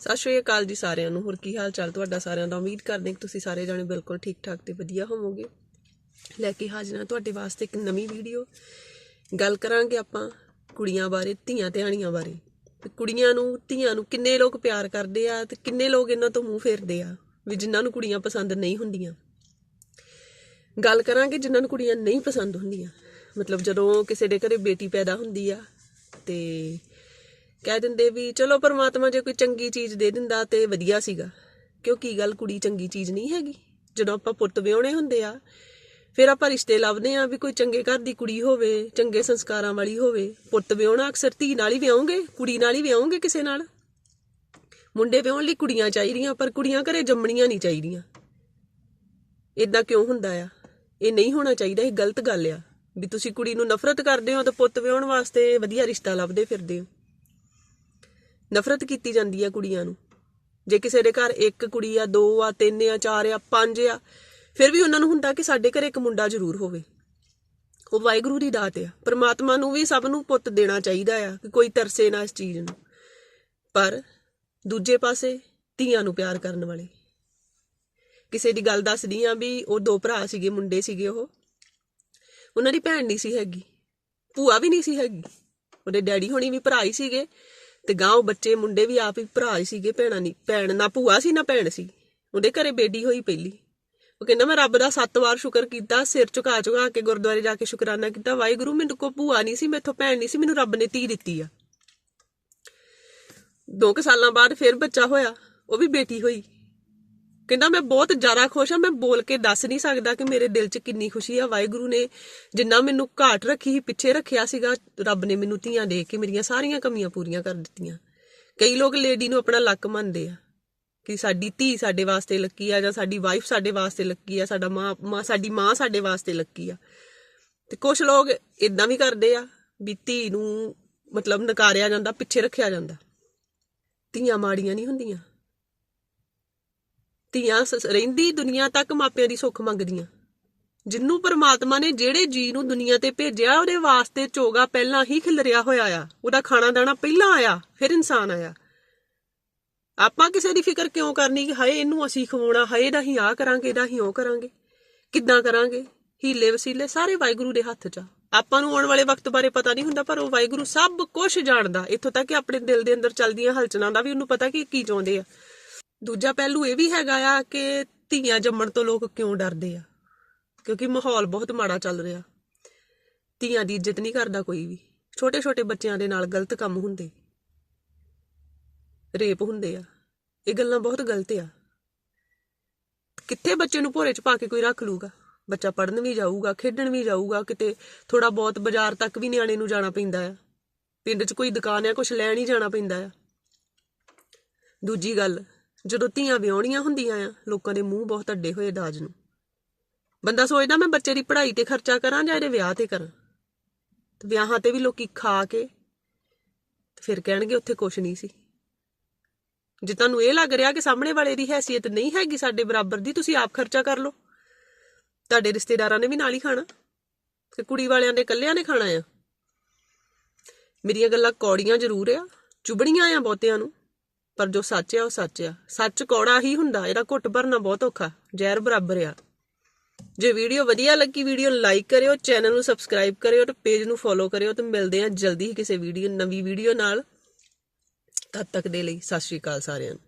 ਸਤਿ ਸ਼੍ਰੀ ਅਕਾਲ ਜੀ ਸਾਰਿਆਂ ਨੂੰ। ਹੋਰ ਕੀ ਹਾਲ ਚਾਲ ਤੁਹਾਡਾ ਸਾਰਿਆਂ ਦਾ? ਉਮੀਦ ਕਰਦੇ ਕਿ ਤੁਸੀਂ ਸਾਰੇ ਜਾਣੇ ਬਿਲਕੁਲ ਠੀਕ ਠਾਕ ਤੇ ਵਧੀਆ ਹੋਵੋਗੇ। ਲੈ ਕੇ ਹਾਜ਼ਰ ਹਾਂ ਤੁਹਾਡੇ ਵਾਸਤੇ ਇੱਕ ਨਵੀਂ ਵੀਡੀਓ। ਗੱਲ ਕਰਾਂਗੇ ਆਪਾਂ ਕੁੜੀਆਂ ਬਾਰੇ, ਧੀਆਂ ਧਿਆਣੀਆਂ ਬਾਰੇ। ਤੇ ਕੁੜੀਆਂ ਨੂੰ, ਧੀਆਂ ਨੂੰ ਕਿੰਨੇ ਲੋਕ ਪਿਆਰ ਕਰਦੇ ਆ ਤੇ ਕਿੰਨੇ ਲੋਕ ਇਹਨਾਂ ਤੋਂ ਮੂੰਹ ਫੇਰਦੇ ਆ ਵੀ ਜਿਨ੍ਹਾਂ ਨੂੰ ਕੁੜੀਆਂ ਪਸੰਦ ਨਹੀਂ ਹੁੰਦੀਆਂ। ਗੱਲ ਕਰਾਂਗੇ ਜਿਨ੍ਹਾਂ ਨੂੰ ਕੁੜੀਆਂ ਨਹੀਂ ਪਸੰਦ ਹੁੰਦੀਆਂ। ਮਤਲਬ ਜਦੋਂ ਕਿਸੇ ਦੇ ਘਰੇ ਬੇਟੀ ਪੈਦਾ ਹੁੰਦੀ ਆ ਤੇ ਕਹਿ ਦਿੰਦੇ ਵੀ ਚਲੋ ਪਰਮਾਤਮਾ ਜੇ ਕੋਈ ਚੰਗੀ ਚੀਜ਼ ਦੇ ਦਿੰਦਾ ਤੇ ਵਧੀਆ ਸੀਗਾ। ਕਿਉਂ ਕੀ ਗੱਲ ਕੁੜੀ ਚੰਗੀ ਚੀਜ਼ ਨਹੀਂ ਹੈਗੀ? ਜਦੋਂ ਆਪਾਂ ਪੁੱਤ ਵਿਆਹੁਣੇ ਹੁੰਦੇ ਆ, ਫਿਰ ਆਪਾਂ ਰਿਸ਼ਤੇ ਲੱਭਦੇ ਆ ਵੀ ਕੋਈ ਚੰਗੇ ਘਰ ਦੀ ਕੁੜੀ ਹੋਵੇ, ਚੰਗੇ ਸੰਸਕਾਰਾਂ ਵਾਲੀ ਹੋਵੇ। ਪੁੱਤ ਵਿਆਹੁਣਾ ਅਕਸਰ ਧੀ ਨਾਲ ਹੀ ਵਿਆਹੋਗੇ, ਕੁੜੀ ਨਾਲ ਹੀ ਵਿਆਹੋਗੇ ਕਿਸੇ ਨਾਲ? ਮੁੰਡੇ ਵਿਆਹੁਣ ਲਈ ਕੁੜੀਆਂ ਚਾਹੀਦੀਆਂ, ਪਰ ਕੁੜੀਆਂ ਘਰੇ ਜੰਮਣੀਆਂ ਨਹੀਂ ਚਾਹੀਦੀਆਂ। ਇਦਾਂ ਕਿਉਂ ਹੁੰਦਾ ਆ? ਇਹ ਨਹੀਂ ਹੋਣਾ ਚਾਹੀਦਾ, ਇਹ ਗਲਤ ਗੱਲ ਆ। ਵੀ ਤੁਸੀਂ ਕੁੜੀ ਨੂੰ ਨਫ਼ਰਤ ਕਰਦੇ ਹੋ ਤਾਂ ਪੁੱਤ ਵਿਆਹੁਣ ਵਾਸਤੇ ਵਧੀਆ ਰਿਸ਼ਤਾ ਲੱਭਦੇ ਫਿਰਦੇ ਹੋ। ਨਫ਼ਰਤ ਕੀਤੀ ਜਾਂਦੀ ਆ ਕੁੜੀਆਂ ਨੂੰ। ਜੇ ਕਿਸੇ ਦੇ ਘਰ ਇੱਕ ਕੁੜੀ ਆ, ਦੋ ਆ, ਤਿੰਨ ਆ, ਚਾਰ ਆ, ਪੰਜ ਆ, ਫਿਰ ਵੀ ਉਹਨਾਂ ਨੂੰ ਹੁੰਦਾ ਕਿ ਸਾਡੇ ਘਰੇ ਇੱਕ ਮੁੰਡਾ ਜ਼ਰੂਰ ਹੋਵੇ। ਉਹ ਵਾਹਿਗੁਰੂ ਦੀ ਦਾਤ ਆ। ਪਰਮਾਤਮਾ ਨੂੰ ਵੀ ਸਭ ਨੂੰ ਪੁੱਤ ਦੇਣਾ ਚਾਹੀਦਾ ਆ ਕਿ ਕੋਈ ਤਰਸੇ ਨਾ ਇਸ ਚੀਜ਼ ਨੂੰ। ਪਰ ਦੂਜੇ ਪਾਸੇ ਧੀਆਂ ਨੂੰ ਪਿਆਰ ਕਰਨ ਵਾਲੇ। ਕਿਸੇ ਦੀ ਗੱਲ ਦੱਸਦੀ ਆ ਵੀ ਉਹ ਦੋ ਭਰਾ ਸੀਗੇ, ਮੁੰਡੇ ਸੀਗੇ ਉਹ। ਉਹਨਾਂ ਦੀ ਭੈਣ ਨਹੀਂ ਸੀ ਹੈਗੀ। ਭੂਆ ਵੀ ਨਹੀਂ ਸੀ ਹੈਗੀ। ਉਹਦੇ ਡੈਡੀ ਹੋਣੀ ਵੀ ਭਰਾ ਹੀ ਸੀਗੇ। ਤੇ ਗਾਂ ਬੱਚੇ, ਮੁੰਡੇ ਵੀ ਆਪ ਹੀ ਭਰਾ ਹੀ ਸੀਗੇ, ਭੈਣਾਂ ਨਹੀਂ ਭੈਣ ਨਾ ਭੂਆ ਸੀ, ਨਾ ਭੈਣ ਸੀ। ਉਹਦੇ ਘਰੇ ਬੇਟੀ ਹੋਈ ਪਹਿਲੀ। ਉਹ ਕਹਿੰਦਾ, ਮੈਂ ਰੱਬ ਦਾ ਸੱਤ ਵਾਰ ਸ਼ੁਕਰ ਕੀਤਾ, ਸਿਰ ਝੁਕਾ ਝੁਕਾ ਕੇ ਗੁਰਦੁਆਰੇ ਜਾ ਕੇ ਸ਼ੁਕਰਾਨਾ ਕੀਤਾ। ਵਾਹਿਗੁਰੂ, ਮੈਨੂੰ ਕੋ ਭੂਆ ਨਹੀਂ ਸੀ, ਮੈਥੋਂ ਭੈਣ ਨਹੀਂ ਸੀ, ਮੈਨੂੰ ਰੱਬ ਨੇ ਧੀ ਦਿੱਤੀ ਆ। ਦੋ ਕੁ ਸਾਲਾਂ ਬਾਅਦ ਫਿਰ ਬੱਚਾ ਹੋਇਆ, ਉਹ ਵੀ ਬੇਟੀ ਹੋਈ। ਕਹਿੰਦਾ ਮੈਂ ਬਹੁਤ ਜ਼ਿਆਦਾ ਖੁਸ਼ ਹਾਂ, ਮੈਂ ਬੋਲ ਕੇ ਦੱਸ ਨਹੀਂ ਸਕਦਾ ਕਿ ਮੇਰੇ ਦਿਲ 'ਚ ਕਿੰਨੀ ਖੁਸ਼ੀ ਆ। ਵਾਹਿਗੁਰੂ ਨੇ ਜਿੰਨਾ ਮੈਨੂੰ ਘਾਟ ਰੱਖੀ ਸੀ, ਪਿੱਛੇ ਰੱਖਿਆ ਸੀਗਾ, ਰੱਬ ਨੇ ਮੈਨੂੰ ਧੀਆਂ ਦੇ ਕੇ ਮੇਰੀਆਂ ਸਾਰੀਆਂ ਕਮੀਆਂ ਪੂਰੀਆਂ ਕਰ ਦਿੱਤੀਆਂ। ਕਈ ਲੋਕ ਲੇਡੀ ਨੂੰ ਆਪਣਾ ਲੱਕ ਮੰਨਦੇ ਆ ਕਿ ਸਾਡੀ ਧੀ ਸਾਡੇ ਵਾਸਤੇ ਲੱਕੀ ਆ ਜਾਂ ਸਾਡੀ ਵਾਈਫ ਸਾਡੇ ਵਾਸਤੇ ਲੱਕੀ ਆ, ਸਾਡਾ ਮਾਂ ਮਾਂ, ਸਾਡੀ ਮਾਂ ਸਾਡੇ ਵਾਸਤੇ ਲੱਕੀ ਆ। ਤੇ ਕੁਝ ਲੋਕ ਇਦਾਂ ਵੀ ਕਰਦੇ ਆ ਵੀ ਧੀ ਨੂੰ ਮਤਲਬ ਨਕਾਰਿਆ ਜਾਂਦਾ, ਪਿੱਛੇ ਰੱਖਿਆ ਜਾਂਦਾ। ਧੀਆਂ ਮਾੜੀਆਂ ਨਹੀਂ ਹੁੰਦੀਆਂ। ਧੀਆਂ ਰਹਿੰਦੀ ਦੁਨੀਆ ਤੱਕ ਮਾਪਿਆਂ ਦੀ ਸੁੱਖ ਮੰਗਦੀਆਂ। ਜਿੰਨੂੰ ਪਰਮਾਤਮਾ ਨੇ ਜਿਹੜੇ ਜੀ ਨੂੰ ਦੁਨੀਆ ਤੇ ਭੇਜਿਆ, ਉਹਦੇ ਵਾਸਤੇ ਚੋਗਾ ਪਹਿਲਾਂ ਹੀ ਖਿਲਰਿਆ ਹੋਇਆ ਆ। ਉਹਦਾ ਖਾਣਾ ਦਾਣਾ ਪਹਿਲਾਂ ਆਇਆ, ਫਿਰ ਇਨਸਾਨ ਆਇਆ। ਆਪਾਂ ਕਿਸੇ ਦੀ ਫਿਕਰ ਕਿਉਂ ਕਰਨੀ ਕਿ ਹਾਏ, ਇਹਨੂੰ ਅਸੀਂ ਖਵਾਉਣਾ, ਹਾਏ, ਇਹਦਾ ਹੀ ਆ ਕਰਾਂਗੇ, ਇਹਦਾ ਹੀ ਉਹ ਕਰਾਂਗੇ? ਕਿੱਦਾਂ ਕਰਾਂਗੇ? ਹੀਲੇ ਵਸੀਲੇ ਸਾਰੇ ਵਾਹਿਗੁਰੂ ਦੇ ਹੱਥ 'ਚ ਆ। ਆਪਾਂ ਨੂੰ ਆਉਣ ਵਾਲੇ ਵਕਤ ਬਾਰੇ ਪਤਾ ਨਹੀਂ ਹੁੰਦਾ, ਪਰ ਉਹ ਵਾਹਿਗੁਰੂ ਸਭ ਕੁਝ ਜਾਣਦਾ। ਇੱਥੋਂ ਤੱਕ ਕਿ ਆਪਣੇ ਦਿਲ ਦੇ ਅੰਦਰ ਚੱਲਦੀਆਂ ਹਲਚਲਾਂ ਦਾ ਵੀ ਉਹਨੂੰ ਪਤਾ ਕਿ ਕੀ ਚਾਹੁੰਦੇ ਆ। ਦੂਜਾ ਪਹਿਲੂ ਇਹ ਵੀ ਹੈਗਾ ਆ ਕਿ ਧੀਆਂ ਜੰਮਣ ਤੋਂ ਲੋਕ ਕਿਉਂ ਡਰਦੇ ਆ? ਕਿਉਂਕਿ ਮਾਹੌਲ ਬਹੁਤ ਮਾੜਾ ਚੱਲ ਰਿਹਾ। ਧੀਆਂ ਦੀ ਇੱਜ਼ਤ ਨਹੀਂ ਕਰਦਾ ਕੋਈ ਵੀ। ਛੋਟੇ ਛੋਟੇ ਬੱਚਿਆਂ ਦੇ ਨਾਲ ਗਲਤ ਕੰਮ ਹੁੰਦੇ। ਰੇਪ ਹੁੰਦੇ ਆ। ਇਹ ਗੱਲਾਂ ਬਹੁਤ ਗਲਤ ਆ। ਕਿੱਥੇ ਬੱਚੇ ਨੂੰ ਭੋਰੇ 'ਚ ਪਾ ਕੇ ਕੋਈ ਰੱਖ ਲੂਗਾ? ਬੱਚਾ ਪੜਨ ਵੀ ਜਾਊਗਾ, ਖੇਡਣ ਵੀ ਜਾਊਗਾ, ਕਿਤੇ ਥੋੜਾ ਬਹੁਤ ਬਾਜ਼ਾਰ ਤੱਕ ਵੀ ਨਿਆਣੇ ਨੂੰ ਜਾਣਾ ਪੈਂਦਾ ਆ। ਪਿੰਡ 'ਚ ਕੋਈ ਦੁਕਾਨ ਆ ਕੁਝ ਲੈਣ ਹੀ ਜਾਣਾ ਪੈਂਦਾ ਆ। ਦੂਜੀ ਗੱਲ ਜਦੋਂ ਧੀਆਂ ਵਿਆਹੁਣੀਆਂ ਹੁੰਦੀਆਂ ਆ, ਲੋਕਾਂ ਦੇ ਮੂੰਹ ਬਹੁਤ ਅੱਡੇ ਹੋਏ ਦਾਜ ਨੂੰ। ਬੰਦਾ ਸੋਚਦਾ, ਮੈਂ ਬੱਚੇ ਦੀ ਪੜ੍ਹਾਈ ਤੇ ਖਰਚਾ ਕਰਾਂ ਜਾਂ ਇਹਦੇ ਵਿਆਹ ਤੇ ਕਰਾਂ? ਤੇ ਵਿਆਹਾਂ ਤੇ ਵੀ ਲੋਕੀ ਖਾ ਕੇ ਤੇ ਫਿਰ ਕਹਿਣਗੇ, ਉੱਥੇ ਕੁਝ ਨਹੀਂ ਸੀ। ਜੇ ਤੁਹਾਨੂੰ ਇਹ ਲੱਗ ਰਿਹਾ ਕਿ ਸਾਹਮਣੇ ਵਾਲੇ ਦੀ ਹੈਸੀਅਤ ਨਹੀਂ ਹੈਗੀ ਸਾਡੇ ਬਰਾਬਰ ਦੀ, ਤੁਸੀਂ ਆਪ ਖਰਚਾ ਕਰ ਲਓ। ਤੁਹਾਡੇ ਰਿਸ਼ਤੇਦਾਰਾਂ ਨੇ ਵੀ ਨਾਲ ਹੀ ਖਾਣਾ ਤੇ ਕੁੜੀ ਵਾਲਿਆਂ ਦੇ ਇਕੱਲਿਆਂ ਨੇ ਖਾਣਾ ਆ। ਮੇਰੀਆਂ ਗੱਲਾਂ ਕੌੜੀਆਂ ਜ਼ਰੂਰ ਆ ਚੁਬੜੀਆਂ ਆ ਬਹੁਤਿਆਂ ਨੂੰ। ਪਰ ਜੋ ਸੱਚ ਆ, ਉਹ ਸੱਚ ਆ। ਸੱਚ ਕੌੜਾ ਹੀ ਹੁੰਦਾ, ਇਹਦਾ ਘੁੱਟ ਭਰਨਾ ਬਹੁਤ ਔਖਾ, ਜ਼ਹਿਰ ਬਰਾਬਰ ਆ। ਜੇ ਵੀਡੀਓ ਵਧੀਆ ਲੱਗੀ, ਵੀਡੀਓ ਲਾਈਕ ਕਰਿਓ ਚੈਨਲ ਨੂੰ ਸਬਸਕ੍ਰਾਈਬ ਕਰਿਓ ਤੇ ਪੇਜ ਨੂੰ ਫੋਲੋ ਕਰਿਓ ਤੇ ਮਿਲਦੇ ਹਾਂ ਜਲਦੀ ਹੀ ਕਿਸੇ ਵੀਡੀਓ, ਨਵੀਂ ਵੀਡੀਓ ਨਾਲ। ਤਦ ਤੱਕ ਦੇ ਲਈ ਸਤਿ ਸ਼੍ਰੀ ਅਕਾਲ ਸਾਰਿਆਂ ਨੂੰ।